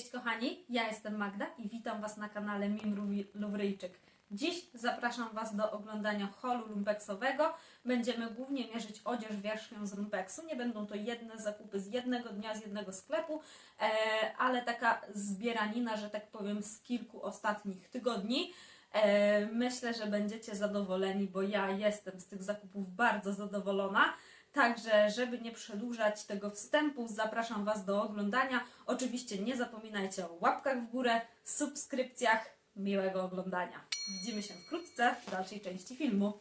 Cześć kochani, ja jestem Magda i witam Was na kanale Mim Luwryjczyk. Dziś zapraszam Was do oglądania holu lumpeksowego. Będziemy głównie mierzyć odzież wierzchnią z lumpeksu. Nie będą to jedne zakupy z jednego dnia, z jednego sklepu, e, ale taka zbieranina, że tak powiem, z kilku ostatnich tygodni. E, myślę, że będziecie zadowoleni, bo ja jestem z tych zakupów bardzo zadowolona. Także, żeby nie przedłużać tego wstępu, zapraszam Was do oglądania. Oczywiście nie zapominajcie o łapkach w górę, subskrypcjach. Miłego oglądania. Widzimy się wkrótce w dalszej części filmu.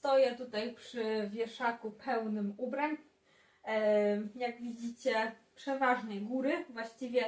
Stoję tutaj przy wieszaku pełnym ubrań. E, Jak widzicie, przeważnie góry, właściwie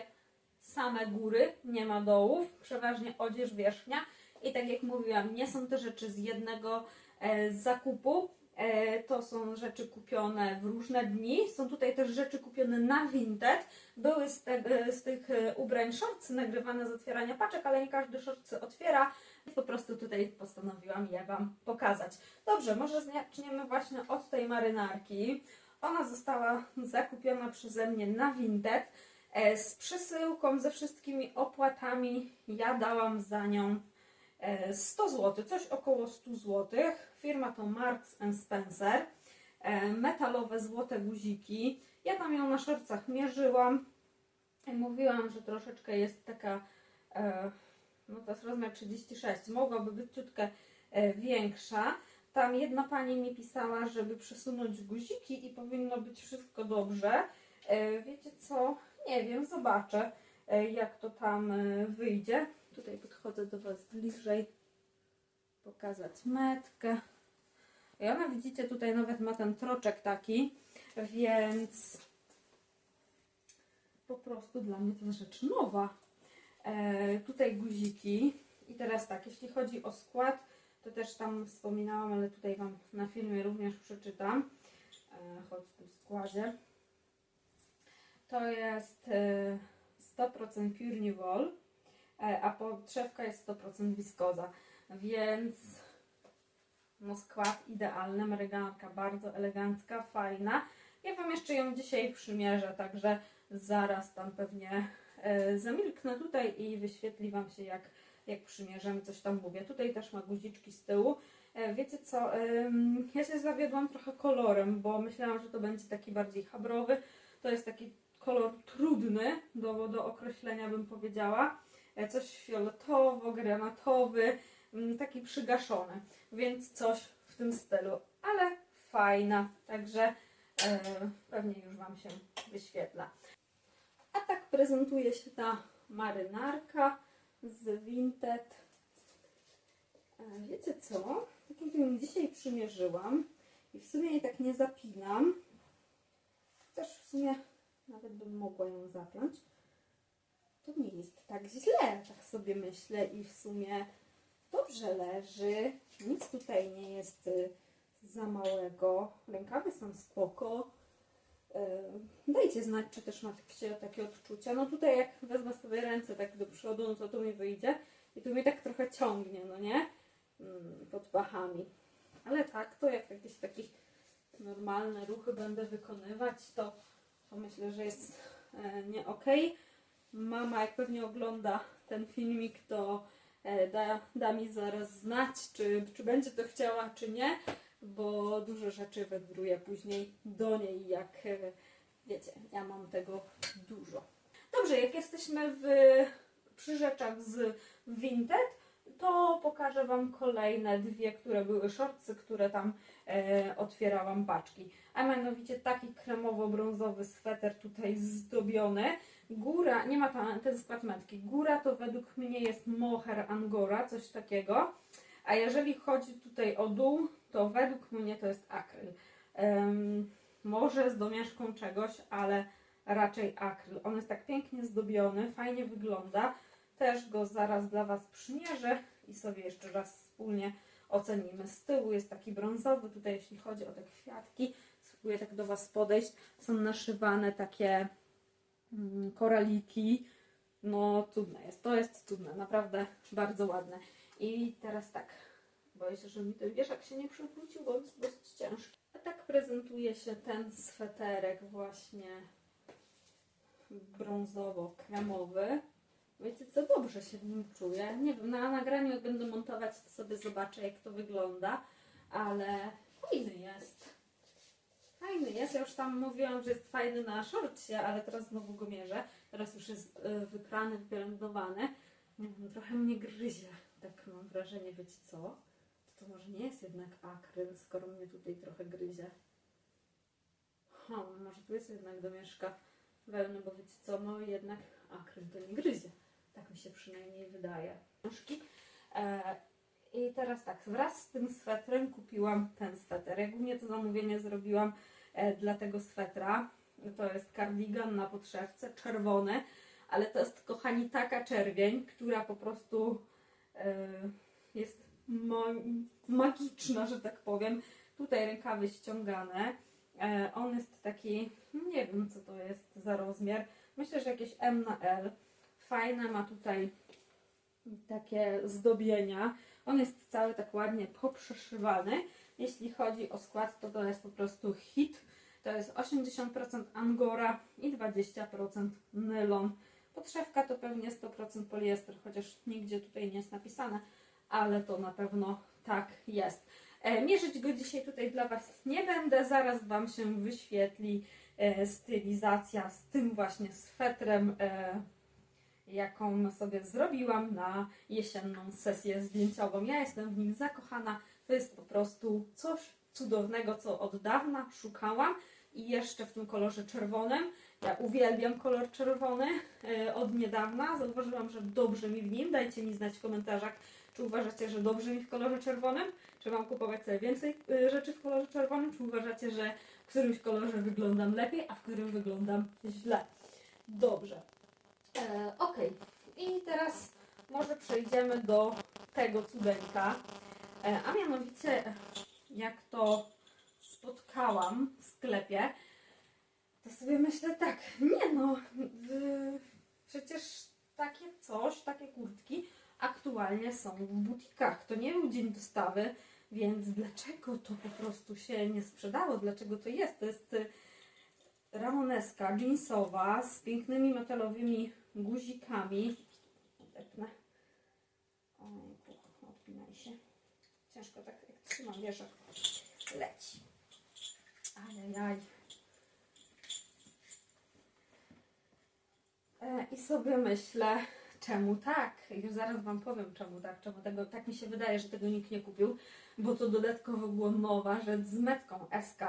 same góry, nie ma dołów, przeważnie odzież wierzchnia. I tak jak mówiłam, nie są to rzeczy z jednego e, zakupu. E, To są rzeczy kupione w różne dni. Są tutaj też rzeczy kupione na Vinted. Były z, te, z tych ubrań shortsy nagrywane z otwierania paczek, ale nie każdy shortsy otwiera. Po prostu tutaj postanowiłam je Wam pokazać. Dobrze, może zaczniemy właśnie od tej marynarki. Ona została zakupiona przeze mnie na Vinted e, z przesyłką, ze wszystkimi opłatami. Ja dałam za nią e, 100 zł, coś około 100 zł. Firma to Marks Spencer. E, Metalowe złote guziki. Ja tam ją na szorcach mierzyłam. Mówiłam, że troszeczkę jest taka, e, no to jest rozmiar 36, mogłaby być ciutkę e, większa. Tam jedna pani mi pisała, żeby przesunąć guziki i powinno być wszystko dobrze. E, Wiecie co? Nie wiem, zobaczę e, jak to tam wyjdzie. Tutaj podchodzę do Was bliżej, pokazać metkę. I ona widzicie tutaj nawet ma ten troczek taki, więc po prostu dla mnie to jest rzecz nowa. E, tutaj guziki. I teraz tak, jeśli chodzi o skład, to też tam wspominałam, ale tutaj Wam na filmie również przeczytam. E, choć w składzie. To jest e, 100% Pure New e, a podszewka jest 100% wiskoza, więc no skład idealny, maryganka bardzo elegancka, fajna. Ja Wam jeszcze ją dzisiaj przymierzę, także zaraz tam pewnie zamilknę tutaj i wyświetli Wam się jak, jak przymierzemy, coś tam mówię. Tutaj też ma guziczki z tyłu. E, wiecie co, ja się zawiodłam trochę kolorem, bo myślałam, że to będzie taki bardziej habrowy. To jest taki kolor trudny do, do określenia, bym powiedziała. E, Coś fioletowo, granatowy, mm, taki przygaszony, więc coś w tym stylu, ale fajna, także e, pewnie już Wam się wyświetla. Prezentuje się ta marynarka z Vinted. E, Wiecie co? Tak jak ją dzisiaj przymierzyłam i w sumie jej tak nie zapinam, też w sumie nawet bym mogła ją zapiąć, to nie jest tak źle, tak sobie myślę i w sumie dobrze leży, nic tutaj nie jest y, za małego, rękawy są spoko. Dajcie znać, czy też macie takie odczucia. No tutaj jak wezmę sobie ręce tak do przodu, no to tu mi wyjdzie i tu mnie tak trochę ciągnie, no nie? Mm, Pod pachami. Ale tak, to jak jakieś takie normalne ruchy będę wykonywać, to, to myślę, że jest e, nie okej. Mama, jak pewnie ogląda ten filmik, to e, da, da mi zaraz znać, czy, czy będzie to chciała, czy nie, bo dużo rzeczy wędruje później do niej, jak e, wiecie, ja mam tego dużo. Dobrze, jak jesteśmy w, przy rzeczach z Vinted, to pokażę Wam kolejne dwie, które były shortsy, które tam e, otwierałam paczki. A mianowicie taki kremowo-brązowy sweter tutaj zdobiony. Góra, nie ma tam ten skład metki. Góra to według mnie jest mohair angora, coś takiego. A jeżeli chodzi tutaj o dół, to według mnie to jest akryl. Em, może z domieszką czegoś, ale raczej akryl. On jest tak pięknie zdobiony, fajnie wygląda. Też go zaraz dla Was przymierzę i sobie jeszcze raz wspólnie ocenimy. Z tyłu jest taki brązowy, tutaj jeśli chodzi o te kwiatki, spróbuję tak do Was podejść, są naszywane takie mm, koraliki. No cudne jest, to jest cudne, naprawdę bardzo ładne. I teraz tak, boję się, że mi ten wieszak się nie przewrócił, bo jest dosyć ciężki. A tak prezentuje się ten sweterek właśnie brązowo-kremowy. Wiecie co, dobrze się w nim czuję. Nie wiem, na nagraniu jak będę montować, to sobie zobaczę jak to wygląda, ale fajny jest. Fajny jest. Ja już tam mówiłam, że jest fajny na szorcie, ale teraz znowu go mierzę. Teraz już jest y, wyprany, wypielęgnowany. Trochę mnie gryzie. Tak mam wrażenie, wiecie co? To może nie jest jednak akryl, skoro mnie tutaj trochę gryzie. Ha, może tu jest jednak domieszka wełny, bo wiecie co, no jednak akryl to nie gryzie. Tak mi się przynajmniej wydaje. E, I teraz tak, wraz z tym swetrem kupiłam ten sweter. Ja głównie to zamówienie zrobiłam e, dla tego swetra. To jest kardigan na podszewce, czerwony, ale to jest, kochani, taka czerwień, która po prostu e, jest magiczna, że tak powiem. Tutaj rękawy ściągane. E, on jest taki, nie wiem co to jest za rozmiar. Myślę, że jakieś M na L. Fajne ma tutaj takie zdobienia. On jest cały tak ładnie poprzeszywany. Jeśli chodzi o skład, to to jest po prostu hit. To jest 80% angora i 20% nylon. Podszewka to pewnie 100% poliester, chociaż nigdzie tutaj nie jest napisane, ale to na pewno tak jest. E, mierzyć go dzisiaj tutaj dla Was nie będę, zaraz Wam się wyświetli e, stylizacja z tym właśnie swetrem, e, jaką sobie zrobiłam na jesienną sesję zdjęciową. Ja jestem w nim zakochana, to jest po prostu coś cudownego, co od dawna szukałam i jeszcze w tym kolorze czerwonym. Ja uwielbiam kolor czerwony od niedawna. Zauważyłam, że dobrze mi w nim. Dajcie mi znać w komentarzach, czy uważacie, że dobrze mi w kolorze czerwonym, czy mam kupować sobie więcej e, rzeczy w kolorze czerwonym, czy uważacie, że w którymś kolorze wyglądam lepiej, a w którym wyglądam źle. Dobrze. E, ok. I teraz może przejdziemy do tego cudeńka. E, a mianowicie, jak to spotkałam w sklepie, to sobie myślę tak, nie no, y, przecież takie coś, takie kurtki aktualnie są w butikach. To nie był dzień dostawy, więc dlaczego to po prostu się nie sprzedało? Dlaczego to jest? To jest y, ramoneska jeansowa z pięknymi metalowymi guzikami. Odepnę. Ojku, odpinaj się. Ciężko tak jak trzymam, wiesz, leci. Ajajaj. E, I sobie myślę, czemu tak? Już zaraz Wam powiem czemu tak, czemu tego, tak mi się wydaje, że tego nikt nie kupił, bo to dodatkowo było nowa rzecz z metką SK.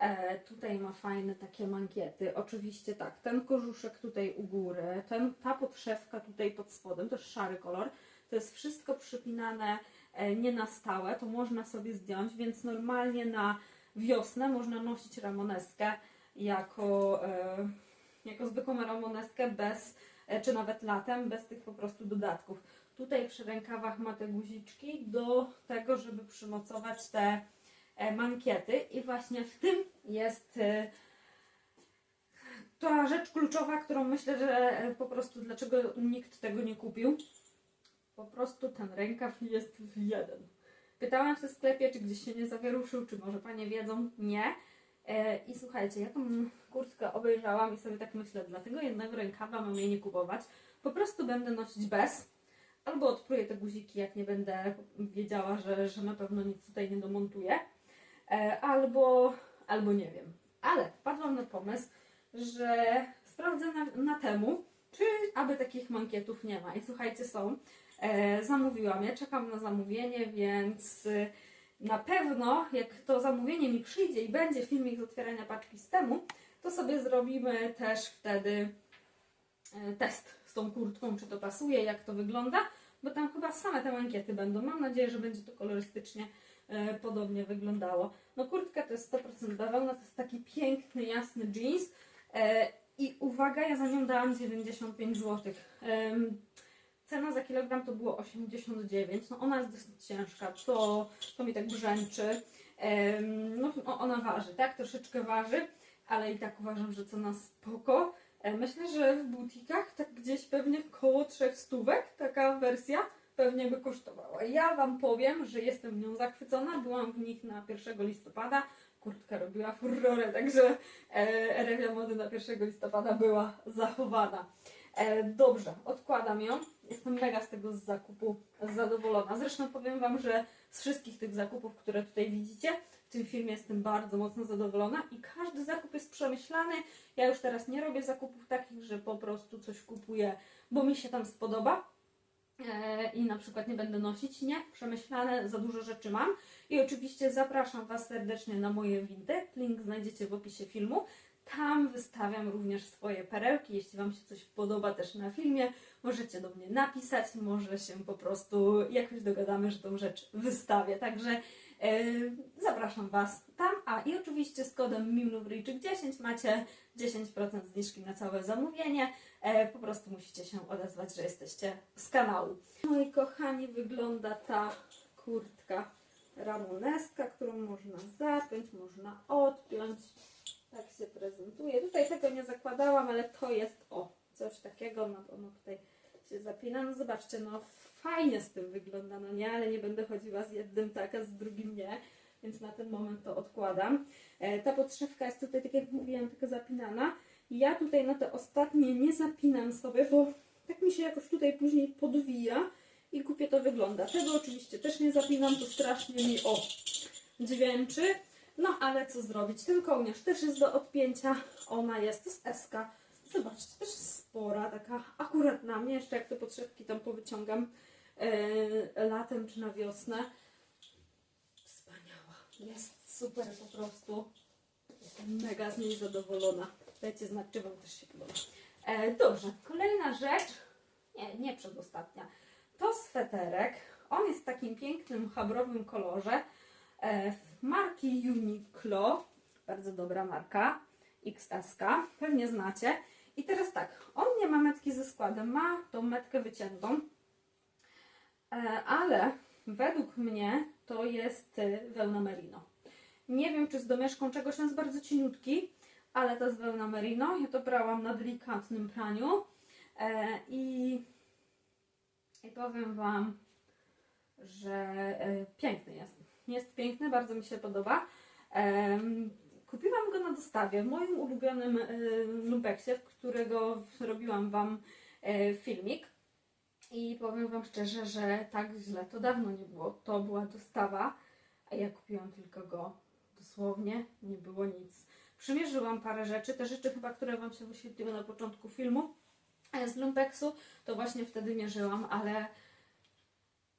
E, tutaj ma fajne takie mankiety. Oczywiście tak, ten korzuszek tutaj u góry, ten, ta podszewka tutaj pod spodem, to jest szary kolor. To jest wszystko przypinane e, nie na stałe, to można sobie zdjąć, więc normalnie na wiosnę można nosić ramoneskę jako, e, jako zwykłą ramoneskę bez, czy nawet latem, bez tych po prostu dodatków. Tutaj przy rękawach ma te guziczki do tego, żeby przymocować te e, mankiety i właśnie w tym jest e, ta rzecz kluczowa, którą myślę, że e, po prostu dlaczego nikt tego nie kupił. Po prostu ten rękaw jest w jeden. Pytałam w sklepie, czy gdzieś się nie zawieruszył, czy może panie wiedzą. Nie. E, I słuchajcie, ja tą kurtkę obejrzałam i sobie tak myślę, dlatego jednego rękawa mam jej nie kupować. Po prostu będę nosić bez. Albo odpruję te guziki, jak nie będę wiedziała, że, że na pewno nic tutaj nie domontuję. E, albo, albo nie wiem. Ale wpadłam na pomysł, że sprawdzę na, na temu, czy aby takich mankietów nie ma. I słuchajcie, są. E, zamówiłam je, czekam na zamówienie, więc na pewno jak to zamówienie mi przyjdzie i będzie filmik z otwierania paczki z temu, to sobie zrobimy też wtedy e, test z tą kurtką, czy to pasuje, jak to wygląda, bo tam chyba same te mankiety będą. Mam nadzieję, że będzie to kolorystycznie e, podobnie wyglądało. No kurtka to jest 100% bawełna, to jest taki piękny, jasny jeans e, i uwaga, ja za nią dałam 95 zł. Cena za kilogram to było 89. No ona jest dosyć ciężka, to, to mi tak brzęczy. No ona waży, tak? Troszeczkę waży, ale i tak uważam, że cena spoko. E, Myślę, że w butikach tak gdzieś pewnie koło trzech stówek taka wersja pewnie by kosztowała. Ja Wam powiem, że jestem nią zachwycona. Byłam w nich na 1 listopada. Kurtka robiła furorę, także e, rewia mody na 1 listopada była zachowana. E, dobrze, odkładam ją. Jestem mega z tego zakupu zadowolona. Zresztą powiem Wam, że z wszystkich tych zakupów, które tutaj widzicie, w tym filmie jestem bardzo mocno zadowolona i każdy zakup jest przemyślany. Ja już teraz nie robię zakupów takich, że po prostu coś kupuję, bo mi się tam spodoba. E, I na przykład nie będę nosić. Nie, przemyślane, za dużo rzeczy mam. I oczywiście zapraszam Was serdecznie na moje Vinted. Link znajdziecie w opisie filmu. Tam wystawiam również swoje perełki. Jeśli Wam się coś podoba też na filmie, możecie do mnie napisać. Może się po prostu jakoś dogadamy, że tą rzecz wystawię. Także e, zapraszam Was tam. A i oczywiście z kodem MIMLUBRYJczyk10 macie 10% zniżki na całe zamówienie. E, po prostu musicie się odezwać, że jesteście z kanału. Moi kochani, wygląda ta kurtka ramoneska, którą można zapiąć, można odpiąć. Tak się prezentuje. Tutaj tego nie zakładałam, ale to jest o, coś takiego. No, ono tutaj się zapina. No zobaczcie, no fajnie z tym wygląda, no nie, ale nie będę chodziła z jednym tak, a z drugim nie. Więc na ten moment to odkładam. E, ta podszewka jest tutaj, tak jak mówiłam, taka zapinana. Ja tutaj na te ostatnie nie zapinam sobie, bo tak mi się jakoś tutaj później podwija i głupie to wygląda. Tego oczywiście też nie zapinam, to strasznie mi o dźwięczy. No ale co zrobić? Ten kołnierz też jest do odpięcia. Ona jest, to jest SK. Zobaczcie, też jest spora, taka akurat na mnie. Jeszcze jak te podszewki tam powyciągam e, latem czy na wiosnę. Wspaniała. Jest super po prostu. Jestem mega z niej zadowolona. Dajcie znać, czy Wam też się podoba. E, dobrze, kolejna rzecz. Nie, nie przedostatnia. To sweterek. On jest w takim pięknym, chabrowym kolorze. E, marki Uniqlo. Bardzo dobra marka. XSK. Pewnie znacie. I teraz tak, on nie ma metki ze składem, ma tą metkę wyciętą. E, ale według mnie to jest e, wełna merino. Nie wiem, czy z domieszką czegoś, on jest bardzo cieniutki, ale to jest wełna merino. Ja to brałam na delikatnym praniu. E, i, I powiem Wam, że piękny jest. Jest piękny, bardzo mi się podoba. Kupiłam go na dostawie w moim ulubionym e, lumpeksie, w którego robiłam Wam e, filmik. I powiem Wam szczerze, że tak źle to dawno nie było. To była dostawa, a ja kupiłam tylko go dosłownie, nie było nic. Przymierzyłam parę rzeczy, te rzeczy chyba, które Wam się wyświetliły na początku filmu. e, z lumpeksu, to właśnie wtedy mierzyłam, ale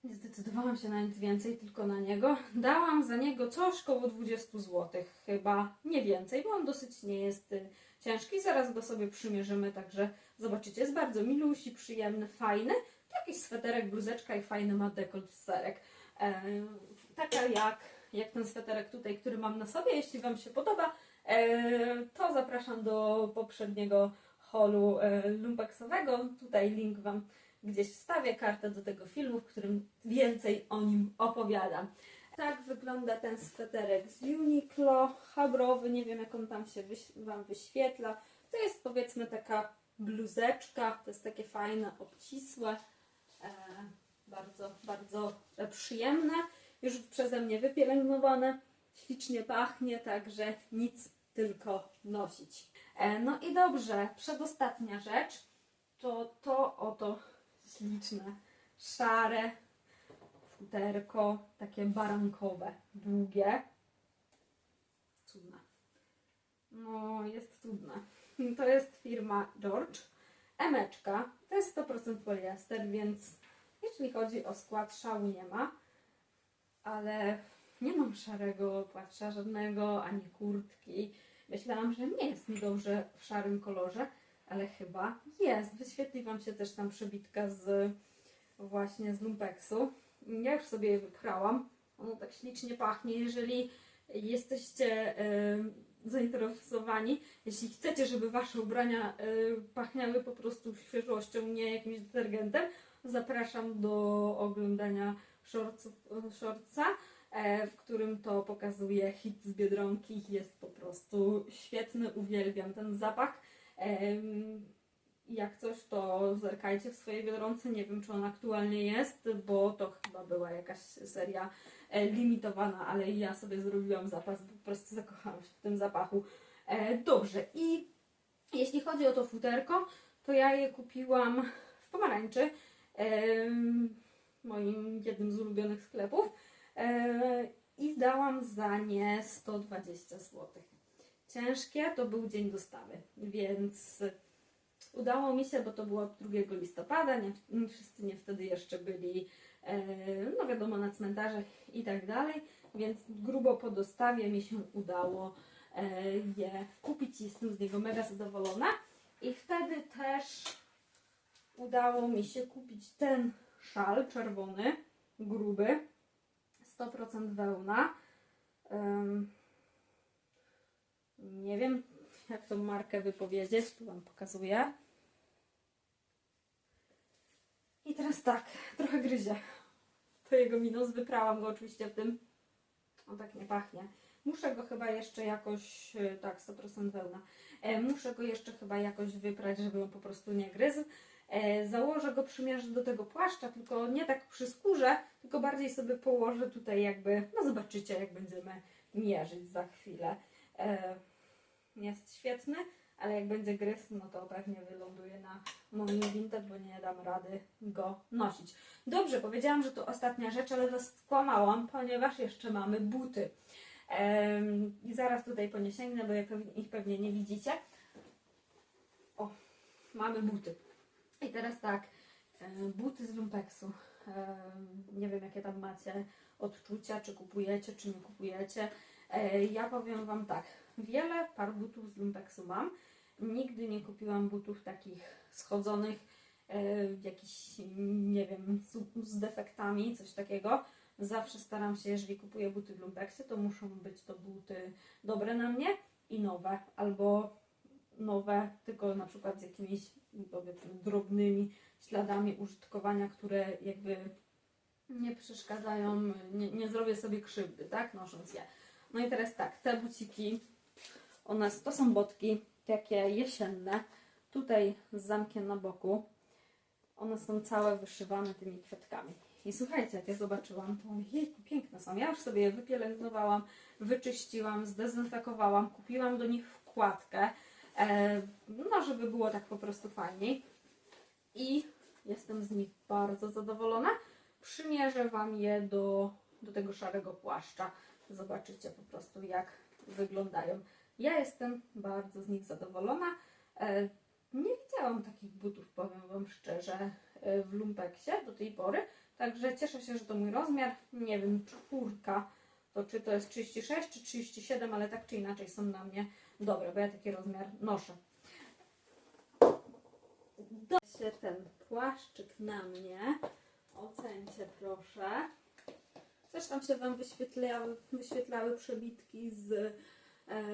nie zdecydowałam się na nic więcej, tylko na niego. Dałam za niego coś koło 20 zł, chyba nie więcej, bo on dosyć nie jest y, ciężki. Zaraz go sobie przymierzymy, także zobaczycie. Jest bardzo milusi, przyjemny, fajny. Jakiś sweterek, bluzeczka i fajny ma dekolt serek. E, taka jak, jak ten sweterek tutaj, który mam na sobie. Jeśli Wam się podoba, e, to zapraszam do poprzedniego holu e. Tutaj link Wam gdzieś wstawię, kartę do tego filmu, w którym więcej o nim opowiadam. Tak wygląda ten sweterek z Uniqlo, habrowy, nie wiem jak on tam się wyś- Wam wyświetla. To jest powiedzmy taka bluzeczka, to jest takie fajne, obcisłe, e, bardzo, bardzo przyjemne, już przeze mnie wypielęgnowane, ślicznie pachnie, także nic tylko nosić. E, no i dobrze, przedostatnia rzecz to to oto śliczne, szare futerko, takie barankowe, długie. Cudne. No, jest cudne. To jest firma George. Emeczka. To jest 100% poliester, więc jeśli chodzi o skład, szału nie ma. Ale nie mam szarego płaszcza żadnego, ani kurtki. Myślałam, że nie jest mi dobrze w szarym kolorze, ale chyba jest. Wyświetli Wam się też tam przebitka z właśnie z lumpeksu. Ja już sobie je wyprałam. Ono tak ślicznie pachnie. Jeżeli jesteście e, zainteresowani, jeśli chcecie, żeby Wasze ubrania e, pachniały po prostu świeżością, nie jakimś detergentem, zapraszam do oglądania shortsa, e, w którym to pokazuje hit z Biedronki. Jest po prostu świetny, uwielbiam ten zapach. Jak coś, to zerkajcie w swojej Biedronce. Nie wiem, czy ona aktualnie jest, bo to chyba była jakaś seria e, limitowana, ale ja sobie zrobiłam zapas, bo po prostu zakochałam się w tym zapachu. E, dobrze, i jeśli chodzi o to futerko, to ja je kupiłam w pomarańczy, moim jednym z ulubionych sklepów e, i dałam za nie 120 zł. Ciężkie to był dzień dostawy, więc udało mi się, bo to było 2 listopada, nie, wszyscy nie wtedy jeszcze byli, e, no wiadomo, na cmentarzach i tak dalej, więc grubo po dostawie mi się udało e, je kupić i jestem z niego mega zadowolona. I wtedy też udało mi się kupić ten szal czerwony, gruby, 100% wełna. Nie wiem, jak tą markę wypowiedzieć, tu Wam pokazuję. I teraz tak, trochę gryzie. To jego minus, wyprałam go oczywiście w tym. On tak nie pachnie. Muszę go chyba jeszcze jakoś, e, tak, 100% wełna. E, muszę go jeszcze chyba jakoś wyprać, żeby on po prostu nie gryzł. E, założę go, przymierzę do tego płaszcza, tylko nie tak przy skórze, tylko bardziej sobie położę tutaj jakby, no zobaczycie jak będziemy mierzyć za chwilę. E, jest świetny, ale jak będzie gryz, no to pewnie wyląduje na moim vintage, bo nie dam rady go nosić. Dobrze, powiedziałam, że to ostatnia rzecz, ale was skłamałam, ponieważ jeszcze mamy buty. Em, I zaraz tutaj po bo ich pewnie nie widzicie. O, mamy buty. I teraz tak, buty z lumpeksu. Nie wiem, jakie tam macie odczucia, czy kupujecie, czy nie kupujecie. E, Ja powiem Wam tak, wiele par butów z lumpeksu mam. Nigdy nie kupiłam butów takich schodzonych, e, jakichś, nie wiem, z, z defektami, coś takiego. Zawsze staram się, jeżeli kupuję buty w lumpeksie, to muszą być to buty dobre na mnie i nowe, albo nowe, tylko na przykład z jakimiś powiedzmy drobnymi śladami użytkowania, które jakby nie przeszkadzają, nie, nie zrobię sobie krzywdy, tak, nosząc je. No i teraz tak, te buciki, one to są botki takie jesienne, tutaj z zamkiem na boku. One są całe wyszywane tymi kwiatkami. I słuchajcie, jak ja zobaczyłam, to jejku, piękne są. Ja już sobie je wypielęgnowałam, wyczyściłam, zdezynfekowałam, kupiłam do nich wkładkę, e, no żeby było tak po prostu fajniej. I jestem z nich bardzo zadowolona. Przymierzę Wam je do, do tego szarego płaszcza. Zobaczycie po prostu jak wyglądają. Ja jestem bardzo z nich zadowolona. E, nie widziałam takich butów, powiem Wam szczerze, y, w lumpeksie do tej pory. Także cieszę się, że to mój rozmiar. Nie wiem, czwórka, to czy to jest 36 czy 37, ale tak czy inaczej są na mnie dobre, bo ja taki rozmiar noszę. Się ten płaszczyk na mnie. Ocencie proszę. Też tam się Wam wyświetlały, wyświetlały przebitki z e,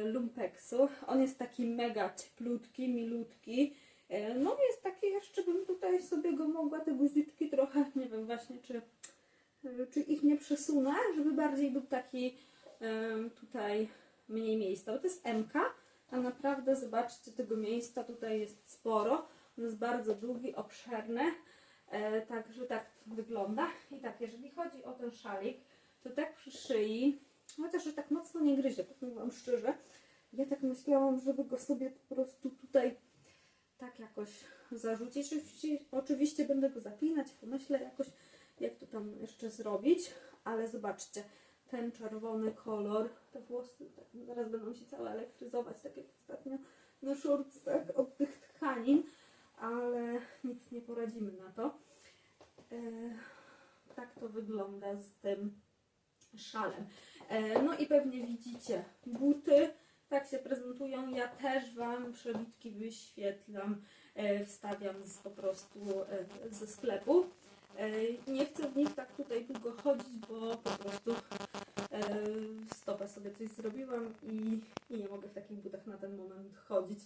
lumpeksu. On jest taki mega cieplutki, milutki. E, no jest taki, jeszcze bym tutaj sobie go mogła, te guziczki trochę, nie wiem właśnie, czy, e, czy ich nie przesunę, żeby bardziej był taki e, tutaj mniej miejsca, bo to jest MK, a naprawdę zobaczcie, tego miejsca tutaj jest sporo. On jest bardzo długi, obszerny. E, także tak wygląda. I tak, jeżeli chodzi o ten szalik, to tak przy szyi, chociaż już tak mocno nie gryzie, powiem Wam szczerze. Ja tak myślałam, żeby go sobie po prostu tutaj tak jakoś zarzucić. Oczywiście, oczywiście będę go zapinać, pomyślę jakoś, jak to tam jeszcze zrobić, ale zobaczcie, ten czerwony kolor, te włosy tak, zaraz będą się całe elektryzować, tak jak ostatnio na szorcach od tych tkanin, ale nic nie poradzimy na to. E, tak to wygląda z tym szalem. E, no i pewnie widzicie buty, tak się prezentują. Ja też Wam przebitki wyświetlam, e, wstawiam z, po prostu e, ze sklepu. Nie chcę w nich tak tutaj długo chodzić, bo po prostu stopę sobie coś zrobiłam i, i nie mogę w takich butach na ten moment chodzić.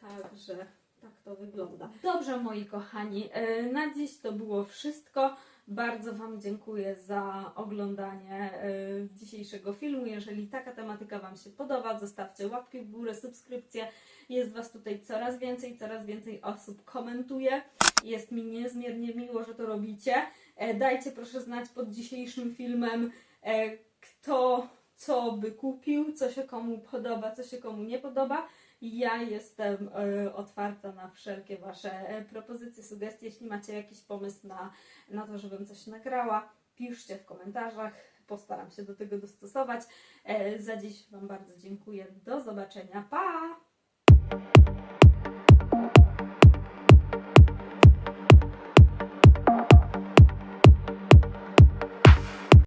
Także tak to wygląda. Dobrze, moi kochani, na dziś to było wszystko. Bardzo Wam dziękuję za oglądanie e, dzisiejszego filmu. Jeżeli taka tematyka Wam się podoba, zostawcie łapki w górę, subskrypcję. Jest Was tutaj coraz więcej, coraz więcej osób komentuje. Jest mi niezmiernie miło, że to robicie. E, Dajcie proszę znać pod dzisiejszym filmem, e, kto co by kupił, co się komu podoba, co się komu nie podoba. Ja jestem e, otwarta na wszelkie Wasze e, propozycje, sugestie. Jeśli macie jakiś pomysł na, na to, żebym coś nagrała, piszcie w komentarzach. Postaram się do tego dostosować. E, za dziś Wam bardzo dziękuję. Do zobaczenia. Pa!